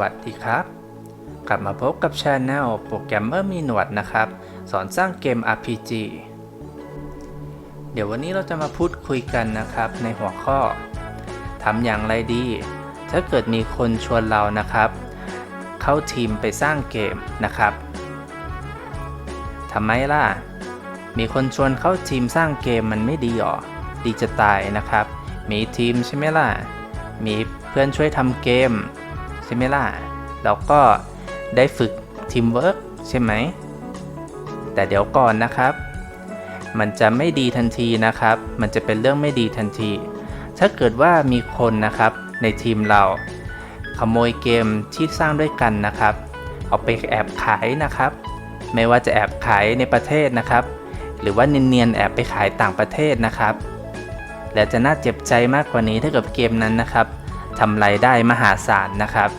วัสดีครับ กลับมาพบกับช anel โปรแกรมเมอร์มีหนวดนะครับ สอนสร้างเกม RPG เดี๋ยววันนี้เราจะมาพูดคุยกันนะครับในหัวข้อทำอย่างไรดี ถ้าเกิดมีคนชวนเรานะครับ เข้าทีมไปสร้างเกมนะครับทำไมล่ะ มีคนชวนเข้าทีมสร้างเกมมันไม่ดีหรอ ดีจะตายนะครับ มีทีมใช่ไหมล่ะ มีเพื่อนช่วยทำเกม ช่ไหมล่ะ เราก็ได้ฝึกทีมเวิร์กใช่ไหม แต่เดี๋ยวก่อนนะครับ มันจะไม่ดีทันทีนะครับ มันจะเป็นเรื่องไม่ดีทันที ถ้าเกิดว่ามีคนนะครับในทีมเราขโมยเกมที่สร้างด้วยกันนะครับ เอาไปแอบขายนะครับ ไม่ว่าจะแอบขายในประเทศนะครับ หรือว่าเนียนๆแอบไปขายต่างประเทศนะครับ และจะน่าเจ็บใจมากกว่านี้ถ้าเกิดเกมนั้นนะครับทำรายได้มหาศาลนะครับ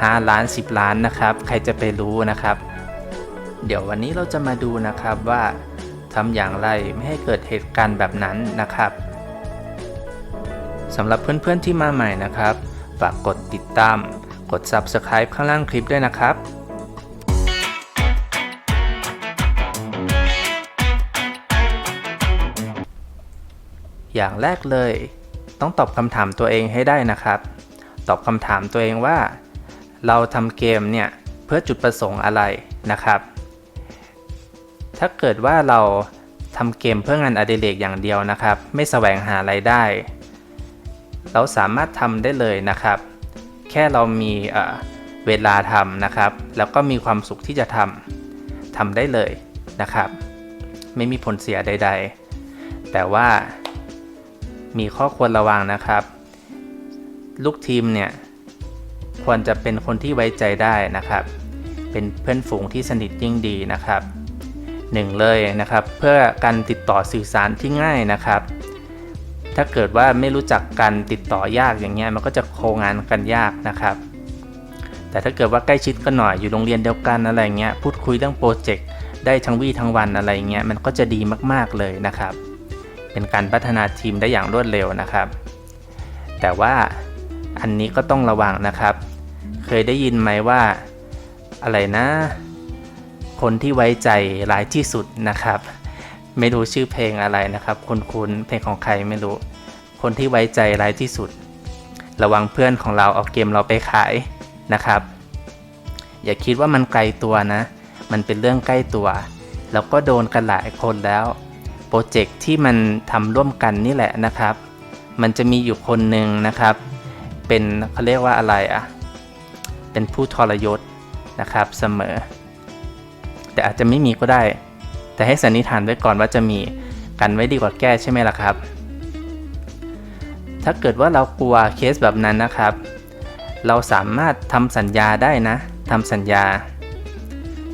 5 ล้าน 10 ล้านนะครับ ใครจะไปรู้นะครับ เดี๋ยววันนี้เราจะมาดูนะครับว่าทำอย่างไรไม่ให้เกิดเหตุการณ์แบบนั้นนะครับสำหรับเพื่อนๆที่มาใหม่นะครับ ฝากกดติดตาม กด Subscribe ข้างล่างคลิปด้วยนะครับอย่างแรกเลย ต้องตอบคำถามตัวเองให้ได้นะครับ ตอบคำถามตัวเองว่า เราทำเกมเนี่ยเพื่อจุดประสงค์อะไรนะครับ ถ้าเกิดว่าเราทำเกมเพื่องานอดิเรกอย่างเดียวนะครับ ไม่แสวงหาไรายได้ เราสามารถทำได้เลยนะครับ แค่เรามีเอ่อเวลาทำนะครับ แล้วก็มีความสุขที่จะทำทำได้เลยนะครับ ไม่มีผลเสียใด ๆ แต่ว่ามีข้อควรระวังนะครับ ลูกทีมเนี่ย ควรจะเป็นคนที่ไว้ใจได้นะครับ เป็นเพื่อนฝูงที่สนิทยิ่งดีนะครับหนึ่งเลยนะครับ เพื่อการติดต่อสื่อสารที่ง่ายนะครับ ถ้าเกิดว่าไม่รู้จักกันติดต่อยากอย่างเงี้ยมันก็จะโคงานกันยากนะครับ แต่ถ้าเกิดว่าใกล้ชิดกันหน่อยอยู่โรงเรียนเดียวกันอะไรเงี้ยพูดคุยเรื่องโปรเจกต์ได้ทั้งวี่ทั้งวันอะไรเงี้ยมันก็จะดีมากๆเลยนะครับ เป็นการพัฒนาทีมได้อย่างรวดเร็วนะครับ แต่ว่า อันนี้ก็ต้องระวังนะครับ เคยได้ยินไหมว่าอะไรนะ คนที่ไว้ใจร้ายที่สุดนะครับ ไม่รู้ชื่อเพลงอะไรนะครับคุณคุณเพลงของใครไม่รู้ คนที่ไว้ใจร้ายที่สุด ระวังเพื่อนของเราเอาเกมเราไปขายนะครับ อย่าคิดว่ามันไกลตัวนะ มันเป็นเรื่องใกล้ตัวแล้วก็โดนกันหลายคนแล้วโปรเจกต์ที่มันทำร่วมกันนี่แหละนะครับ มันจะมีอยู่คนหนึ่งนะครับ เป็นเขาเรียกว่าอะไรอะเป็นผู้ทรยศนะครับเสมอ แต่อาจจะไม่มีก็ได้ แต่ให้สันนิษฐานไว้ก่อนว่าจะมีกันไว้ดีกว่าแก้ใช่ไหมล่ะครับ ถ้าเกิดว่าเรากลัวเคสแบบนั้นนะครับ เราสามารถทำสัญญาได้นะทำสัญญา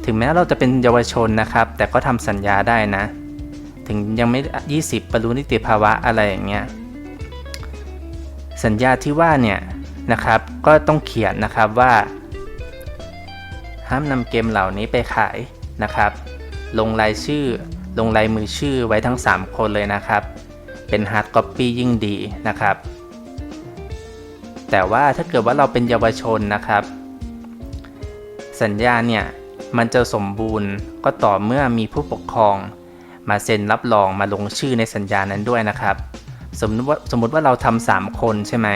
ถึงแม้เราจะเป็นเยาวชนนะครับ แต่ก็ทำสัญญาได้นะ ถึงยังไม่ 20 บรรลุนิติภาวะอะไรอย่างเงี้ย สัญญาที่ว่าเนี่ยนะครับ ก็ต้องเขียนนะครับว่าห้ามนำเกมเหล่านี้ไปขายนะครับ ลงรายชื่อลงลายมือชื่อไว้ทั้ง 3 คนเลยนะครับ เป็นฮาร์ดคอปปี้ยิ่งดีนะครับ แต่ว่าถ้าเกิดว่าเราเป็นเยาวชนนะครับ สัญญาเนี่ยมันจะสมบูรณ์ก็ต่อเมื่อมีผู้ปกครอง มาเซ็นรับรองมาลงชื่อในสัญญานั้นด้วยนะครับ สมมติว่าสมมติว่าเราทำสามคนใช่ไหม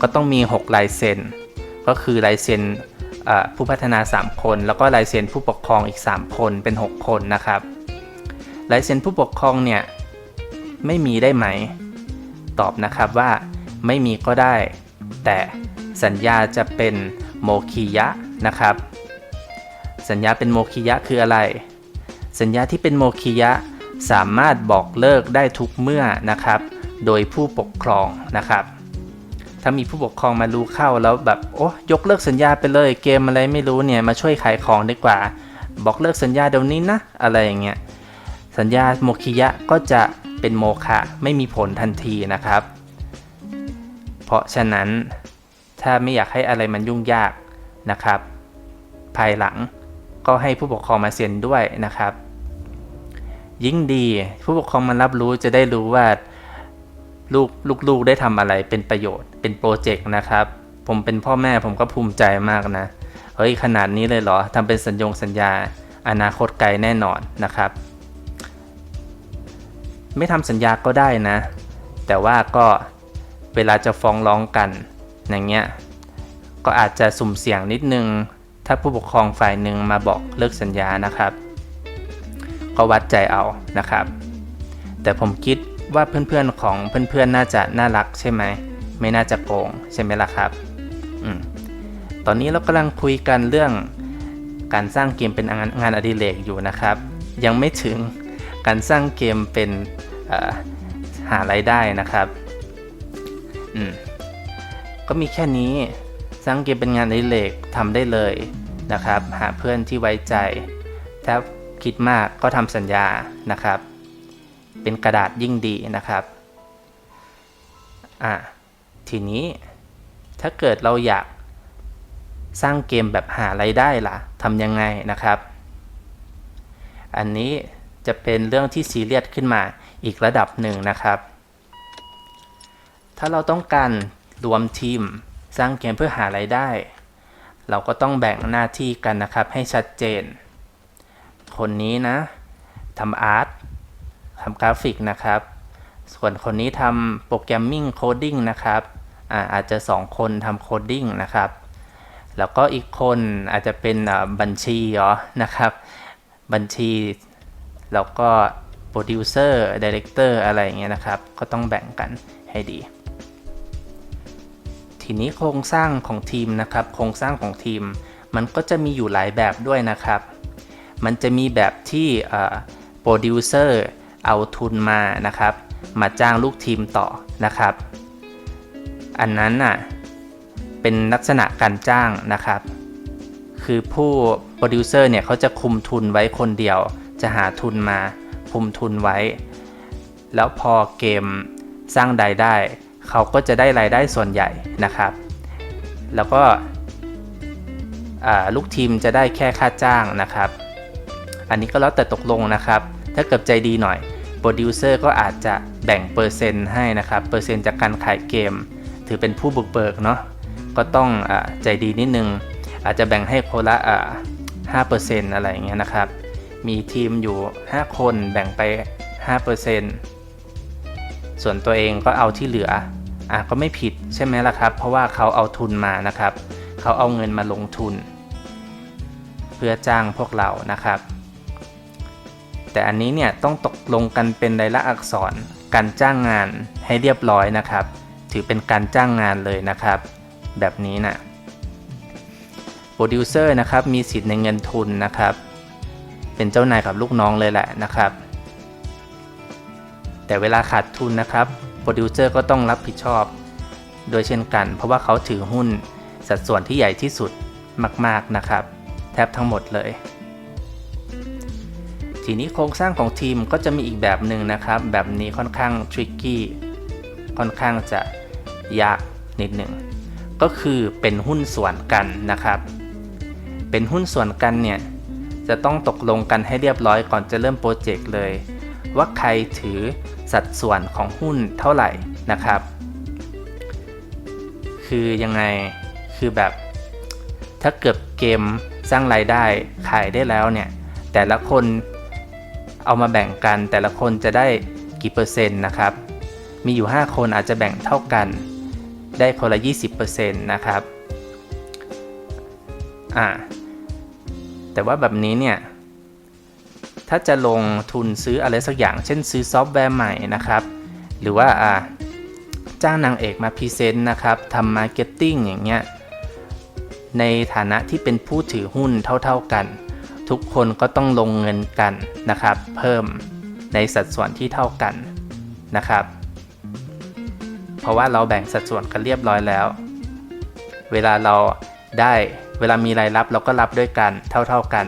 ก็ต้องมี 6 ลายเซ็น ก็คือลายเซ็นผู้พัฒนา 3 คน แล้วก็ลายเซ็นผู้ปกครองอีก 3 คนเป็น 6 คนนะครับลายเซ็นผู้ปกครองเนี่ยไม่มีได้ไหม ตอบนะครับว่าไม่มีก็ได้ แต่สัญญาจะเป็นโมคิยะนะครับ สัญญาเป็นโมคิยะคืออะไร สัญญาที่เป็นโมคิยะสามารถบอกเลิกได้ทุกเมื่อนะครับ โดยผู้ปกครองนะครับ ถ้ามีผู้ปกครองมารู้เข้าแล้วแบบโอ้ยกเลิกสัญญาไปเลยเกมอะไรไม่รู้เนี่ยมาช่วยขายของดีกว่า บอกเลิกสัญญาเดี๋ยวนี้นะอะไรอย่างเงี้ยสัญญาโมคิยะก็จะเป็นโมฆะไม่มีผลทันทีนะครับ เพราะฉะนั้นถ้าไม่อยากให้อะไรมันยุ่งยากนะครับ ภายหลังก็ให้ผู้ปกครองมาเซ็นด้วยนะครับ ยิ่งดีผู้ปกครองมันรับรู้จะได้รู้ว่า ลูกลูกๆได้ทำอะไรเป็นประโยชน์เป็นโปรเจกต์นะครับ ผมเป็นพ่อแม่ผมก็ภูมิใจมากนะ เฮ้ยขนาดนี้เลยเหรอทำเป็นสัญญงสัญญา อนาคตไกลแน่นอนนะครับ ไม่ทำสัญญาก็ได้นะ แต่ว่าก็เวลาจะฟ้องร้องกันอย่างเงี้ยก็อาจจะสุ่มเสี่ยงนิดนึง ถ้าผู้ปกครองฝ่ายหนึ่งมาบอกเลิกสัญญานะครับ ก็วัดใจเอานะครับ แต่ผมคิด ว่าเพื่อนๆของเพื่อนๆน่าจะน่ารักใช่ไหมไม่น่าจะโกงใช่ไหมล่ะครับอมตอนนี้เรากำลังคุยกันเรื่องการสร้างเกมเป็นงานงานอดิเรกอยู่นะครับ ยังไม่ถึงการสร้างเกมเป็นหารายได้นะครับอืมก็มีแค่นี้สร้างเกมเป็นงานอดิเรกทำได้เลยนะครับ หาเพื่อนที่ไว้ใจ ถ้าคิดมากก็ทำสัญญานะครับ เป็นกระดาษยิ่งดีนะครับอะทีนี้ถ้าเกิดเราอยากสร้างเกมแบบหาไรายได้ล่ะทำยังไงนะครับ อันนี้จะเป็นเรื่องที่ซีเรียสขึ้นมาอีกระดับหนึ่งนะครับ ถ้าเราต้องการรวมทีมสร้างเกมเพื่อหาไรายได้ เราก็ต้องแบ่งหน้าที่กันนะครับให้ชัดเจน คนนี้นะทำอาร์ต ทำกราฟิกนะครับ ส่วนคนนี้ทำโปรแกรมมิ่งโคดดิ้งนะครับอาอาจจะ 2 คนทำโคดดิ้งนะครับ แล้วก็อีกคนอาจจะเป็นบัญชีเหรอนะครับ บัญชี แล้วก็โปรดิวเซอร์ดีเลกเตอร์อะไรอย่างเงี้ยนะครับ ก็ต้องแบ่งกันให้ดี ทีนี้โครงสร้างของทีมนะครับ โครงสร้างของทีม มันก็จะมีอยู่หลายแบบด้วยนะครับ มันจะมีแบบที่โปรดิวเซอร์ เอาทุนมานะครับ มาจ้างลูกทีมต่อนะครับ อันนั้นน่ะเป็นลักษณะการจ้างนะครับ คือผู้โปรดิวเซอร์เนี่ยเขาจะคุมทุนไว้คนเดียว จะหาทุนมาคุมทุนไว้ แล้วพอเกมสร้างรายได้ เขาก็จะได้รายได้ส่วนใหญ่นะครับ แล้วก็ลูกทีมจะได้แค่ค่าจ้างนะครับ อันนี้ก็แล้วแต่ตกลงนะครับ ถ้าเกิดใจดีหน่อย โปรดิวเซอร์ก็อาจจะแบ่งเปอร์เซ็นต์ให้นะครับ เปอร์เซ็นต์จากการขายเกม ถือเป็นผู้บุกเบิกเนาะก็ต้องอใจดีนิดนึง อาจจะแบ่งให้คนละห้าเปอร์เซ็นต์อะไรอย่างเงี้ยนะครับ มีทีมอยู่ 5 คนแบ่งไป5%เปอร์เซนต์ส่วนตัวเองก็เอาที่เหลืออะก็ไม่ผิดใช่ไหมล่ะครับ เพราะว่าเขาเอาทุนมานะครับ เขาเอาเงินมาลงทุน เพื่อจ้างพวกเรานะครับ แต่อันนี้เนี่ยต้องตกลงกันเป็นรายละอักษร การจ้างงานให้เรียบร้อยนะครับ ถือเป็นการจ้างงานเลยนะครับ แบบนี้นะโปรดิวเซอร์นะครับมีสิทธิ์ในเงินทุนนะครับ เป็นเจ้านายกับลูกน้องเลยแหละนะครับ แต่เวลาขาดทุนนะครับโปรดิวเซอร์ก็ต้องรับผิดชอบ โดยเช่นกัน เพราะว่าเขาถือหุ้นสัดส่วนที่ใหญ่ที่สุดมาก ๆนะครับ แทบทั้งหมดเลย ทีนี้โครงสร้างของทีมก็จะมีอีกแบบหนึ่งนะครับ แบบนี้ค่อนข้างทริกกี้ค่อนข้างจะยากนิดหนึ่งก็คือเป็นหุ้นส่วนกันนะครับ เป็นหุ้นส่วนกันเนี่ยจะต้องตกลงกันให้เรียบร้อยก่อนจะเริ่มโปรเจกต์เลย ว่าใครถือสัดส่วนของหุ้นเท่าไหร่นะครับ คือยังไงคือแบบ ถ้าเกิดเกมสร้างรายได้ขายได้แล้วเนี่ยแต่ละคน เอามาแบ่งกันแต่ละคนจะได้กี่เปอร์เซ็นต์นะครับ มีอยู่ 5 คนอาจจะแบ่งเท่ากัน ได้คนละ 20%นะครับอ่าแต่ว่าแบบนี้เนี่ย ถ้าจะลงทุนซื้ออะไรสักอย่าง เช่นซื้อซอฟต์แวร์ใหม่นะครับ หรือว่าอ่าจ้างนางเอกมาพรีเซนต์นะครับทำมาร์เก็ตติ้งอย่างเงี้ย ในฐานะที่เป็นผู้ถือหุ้นเท่าๆกัน ทุกคนก็ต้องลงเงินกันนะครับ เพิ่มในสัดส่วนที่เท่ากันนะครับ เพราะว่าเราแบ่งสัดส่วนกันเรียบร้อยแล้ว เวลาเราได้เวลามีรายรับเราก็รับด้วยกันเท่า ๆกัน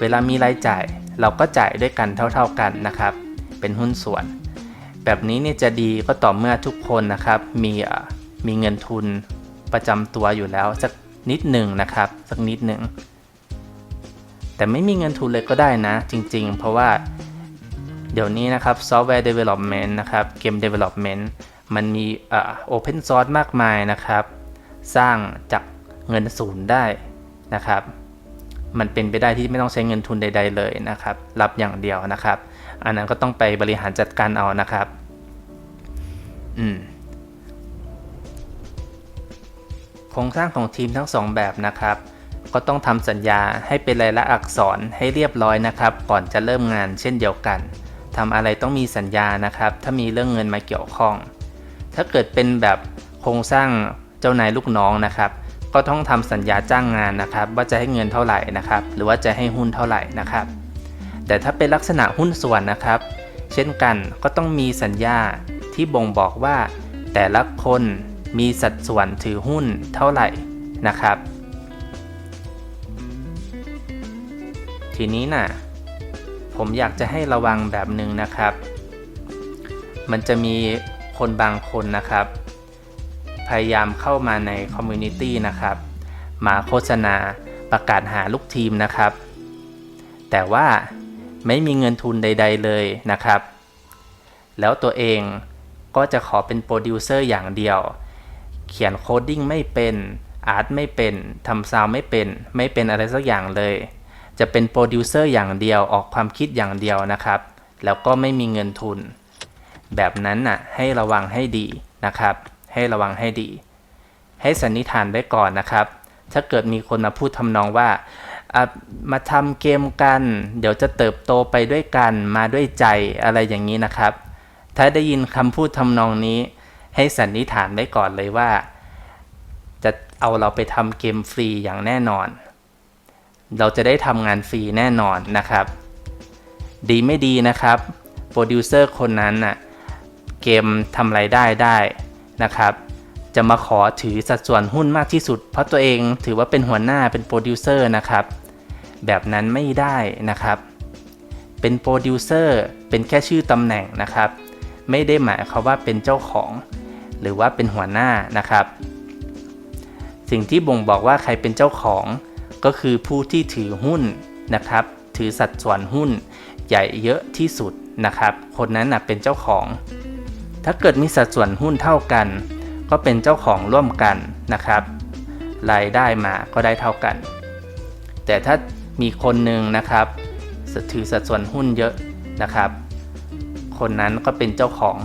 เวลามีรายจ่ายเราก็จ่ายด้วยกันเท่า ๆกันนะครับ เป็นหุ้นส่วน แบบนี้เนี่ยจะดีก็ต่อเมื่อทุกคนนะครับ มีมีเงินทุนประจำตัวอยู่แล้วสักนิดหนึ่งนะครับ สักนิดหนึ่ง แต่ไม่มีเงินทุนเลยก็ได้นะ จริง ๆ เพราะว่าเดี๋ยวนี้นะครับ Software Development นะครับ Game Development มันมีอ่า Open Source มากมายนะครับ สร้างจากเงินศูนย์ได้นะครับ มันเป็นไปได้ที่ไม่ต้องใช้เงินทุนใด ๆ เลยนะครับ รับอย่างเดียวนะครับ อันนั้นก็ต้องไปบริหารจัดการเอานะครับ อืมโครงสร้างของทีมทั้งสองแบบนะครับ ก็ต้องทำสัญญาให้เป็นลายลักษณ์อักษรให้เรียบร้อยนะครับ ก่อนจะเริ่มงานเช่นเดียวกันทำอะไรต้องมีสัญญานะครับ ถ้ามีเรื่องเงินมาเกี่ยวข้อง ถ้าเกิดเป็นแบบโครงสร้างเจ้านายลูกน้องนะครับ ก็ต้องทำสัญญาจ้างงานนะครับ ว่าจะให้เงินเท่าไหร่นะครับ หรือว่าจะให้หุ้นเท่าไหร่นะครับ แต่ถ้าเป็นลักษณะหุ้นส่วนนะครับ เช่นกันก็ต้องมีสัญญาที่บ่งบอกว่า แต่ละคนมีสัดส่วนถือหุ้นเท่าไหร่นะครับ ทีนี้น่ะ ผมอยากจะให้ระวังแบบหนึ่งนะครับ มันจะมีคนบางคนนะครับ พยายามเข้ามาในคอมมูนิตี้นะครับ มาโฆษณาประกาศหาลูกทีมนะครับ แต่ว่าไม่มีเงินทุนใด ๆ เลยนะครับ แล้วตัวเองก็จะขอเป็นโปรดิวเซอร์อย่างเดียว เขียนโคดดิ้งไม่เป็นอาร์ตไม่เป็นทำซาวไม่เป็น ไม่เป็นอะไรสักอย่างเลย จะเป็นโปรดิวเซอร์อย่างเดียวออกความคิดอย่างเดียวนะครับ แล้วก็ไม่มีเงินทุน แบบนั้นน่ะให้ระวังให้ดีนะครับ ให้ระวังให้ดี ให้สันนิษฐานไว้ก่อนนะครับ ถ้าเกิดมีคนมาพูดทำนองว่ามาทำเกมกัน เดี๋ยวจะเติบโตไปด้วยกันมาด้วยใจอะไรอย่างนี้นะครับ ถ้าได้ยินคำพูดทำนองนี้ ให้สันนิษฐานไว้ก่อนเลยว่า จะเอาเราไปทำเกมฟรีอย่างแน่นอน เราจะได้ทำงานฟรีแน่นอนนะครับ ดีไม่ดีนะครับโปรดิวเซอร์คนนั้นน่ะเกมทำไรายได้ได้นะครับ จะมาขอถือสัดส่วนหุ้นมากที่สุด เพราะตัวเองถือว่าเป็นหัวหน้าเป็นโปรดิวเซอร์นะครับ แบบนั้นไม่ได้นะครับ เป็นโปรดิวเซอร์เป็นแค่ชื่อตำแหน่งนะครับ ไม่ได้หมายความว่าเป็นเจ้าของ หรือว่าเป็นหัวหน้านะครับ สิ่งที่บ่งบอกว่าใครเป็นเจ้าของ ก็คือผู้ที่ถือหุ้นนะครับ ถือสัดส่วนหุ้นใหญ่เยอะที่สุดนะครับ คนนั้นนะเป็นเจ้าของ ถ้าเกิดมีสัดส่วนหุ้นเท่ากัน ก็เป็นเจ้าของร่วมกันนะครับ รายได้มาก็ได้เท่ากัน แต่ถ้ามีคนหนึ่งนะครับถือสัดส่วนหุ้นเยอะนะครับ คนนั้นก็เป็นเจ้าของ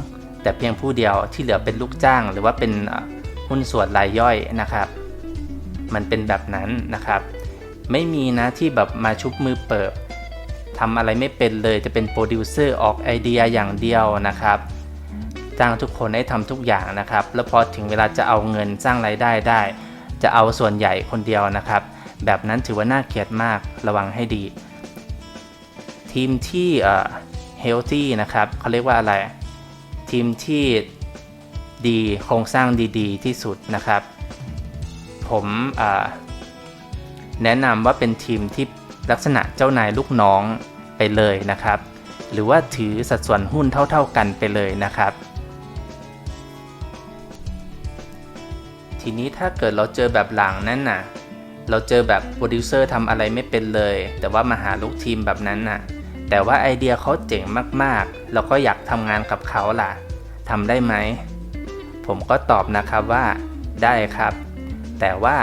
แต่เพียงผู้เดียวที่เหลือเป็นลูกจ้าง หรือว่าเป็นหุ้นส่วนรายย่อยนะครับ มันเป็นแบบนั้นนะครับ ไม่มีนะที่แบบมาชุบมือเปิบทำอะไรไม่เป็นเลยจะเป็นโปรดิวเซอร์ออกไอเดียอย่างเดียวนะครับจ้างทุกคนให้ทำทุกอย่างนะครับ แล้วพอถึงเวลาจะเอาเงินสร้างรายได้ได้ จะเอาส่วนใหญ่คนเดียวนะครับ แบบนั้นถือว่าน่าเกลียดมากระวังให้ดี ทีมที่เอ่อ healthy นะครับเขาเรียกว่าอะไร ทีมที่ดีโครงสร้างดีๆ ที่สุดนะครับ ผมอ่อ แนะนำว่าเป็นทีมที่ลักษณะเจ้านายลูกน้องไปเลยนะครับ หรือว่าถือสัดส่วนหุ้นเท่า ๆกันไปเลยนะครับ ทีนี้ถ้าเกิดเราเจอแบบหลังนั่นน่ะ เราเจอแบบโปรดิวเซอร์ทำอะไรไม่เป็นเลย แต่ว่ามาหาลูกทีมแบบนั้นน่ะ แต่ว่าไอเดียเขาเจ๋งมากๆ เราก็อยากทำงานกับเขาล่ะทำได้ไหม ผมก็ตอบนะครับว่าได้ครับ แต่ว่า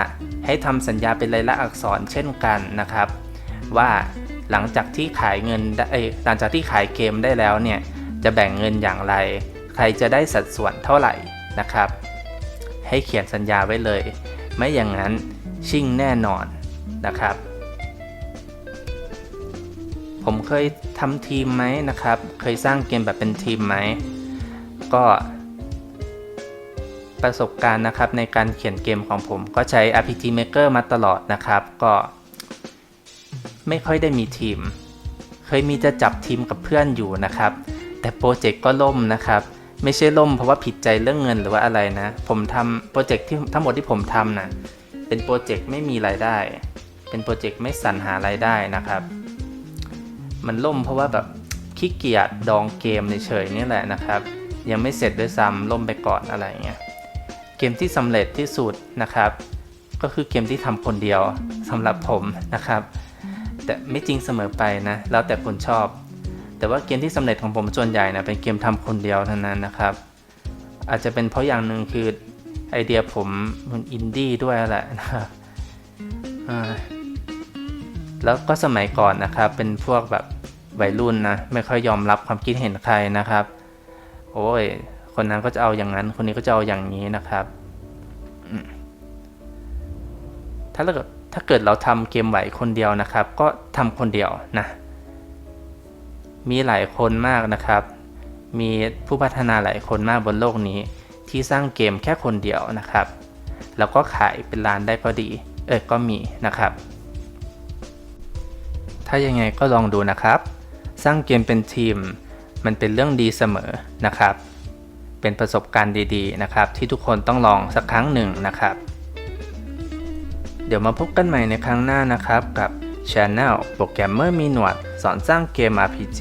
ให้ทำสัญญาเป็นลายลักษณ์อักษรเช่นกันนะครับ ว่าหลังจากที่ขายเงินได้หลังจากที่ขายเกมได้แล้วเนี่ยจะแบ่งเงินอย่างไร ใครจะได้สัดส่วนเท่าไหร่นะครับ ให้เขียนสัญญาไว้เลย ไม่อย่างนั้นชิ่งแน่นอนนะครับ ผมเคยทำทีมไหมนะครับ เคยสร้างเกมแบบเป็นทีมไหมก็ ประสบการณ์นะครับในการเขียนเกมของผมก็ใช้ RPG Maker มาตลอดนะครับ ก็ ไม่ค่อยได้มีทีม เคยมีจะจับทีมกับเพื่อนอยู่นะครับ แต่โปรเจกต์ก็ล่มนะครับ ไม่ใช่ล่มเพราะว่าผิดใจเรื่องเงินหรือว่าอะไรนะ ผมทำโปรเจกต์ที่ทั้งหมดที่ผมทำนะเป็นโปรเจกต์ไม่มีรายได้ เป็นโปรเจกต์ไม่สรรหารายได้นะครับ มันล่มเพราะว่าแบบขี้เกียจดองเกมเฉยๆนี่แหละนะครับ ยังไม่เสร็จด้วยซ้ำล่มไปก่อนอะไรเงี้ย มที่สำเร็จที่สุดนะครับ ก็คือเกมที่ทำคนเดียวสำหรับผมนะครับ แต่ไม่จริงเสมอไปนะ แล้วแต่คนชอบ แต่ว่าเกมที่สำเร็จของผมส่วนใหญ่นะเป็นเกมทำคนเดียวเท่านั้นนะครับ อาจจะเป็นเพราะอย่างหนึ่งคือไอเดียผมมันอินดี้ด้วยแหละนะครับอ่าแล้วก็สมัยก่อนนะครับ เป็นพวกแบบวัยรุ่นนะ ไม่ค่อยยอมรับความคิดเห็นใครนะครับ โอ้ย คนนั้นก็จะเอาอย่างนั้น คนนี้ก็จะเอาอย่างนี้นะครับถ้าเกิดถ้าเกิดเราทำเกมไหวคนเดียวนะครับ ก็ทำคนเดียวนะมีหลายคนมากนะครับ มีผู้พัฒนาหลายคนมากบนโลกนี้ ที่สร้างเกมแค่คนเดียวนะครับ แล้วก็ขายเป็นล้านได้ก็ดี เออก็มีนะครับ ถ้ายังไงก็ลองดูนะครับ สร้างเกมเป็นทีม มันเป็นเรื่องดีเสมอนะครับ เป็นประสบการณ์ดีๆนะครับ ที่ทุกคนต้องลองสักครั้งหนึ่งนะครับ เดี๋ยวมาพบกันใหม่ในครั้งหน้านะครับ กับ Channel โปรแกรมเมอร์มีหนวด สอนสร้างเกม RPG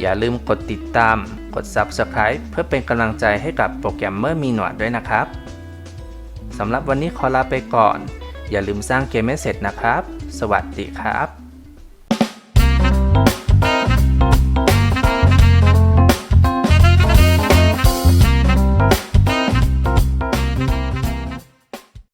อย่าลืมกดติดตาม กด Subscribe เพื่อเป็นกำลังใจให้กับโปรแกรมเมอร์มีหนวดด้วยนะครับสำหรับวันนี้ขอลาไปก่อน อย่าลืมสร้างเกมให้เสร็จนะครับ สวัสดีครับ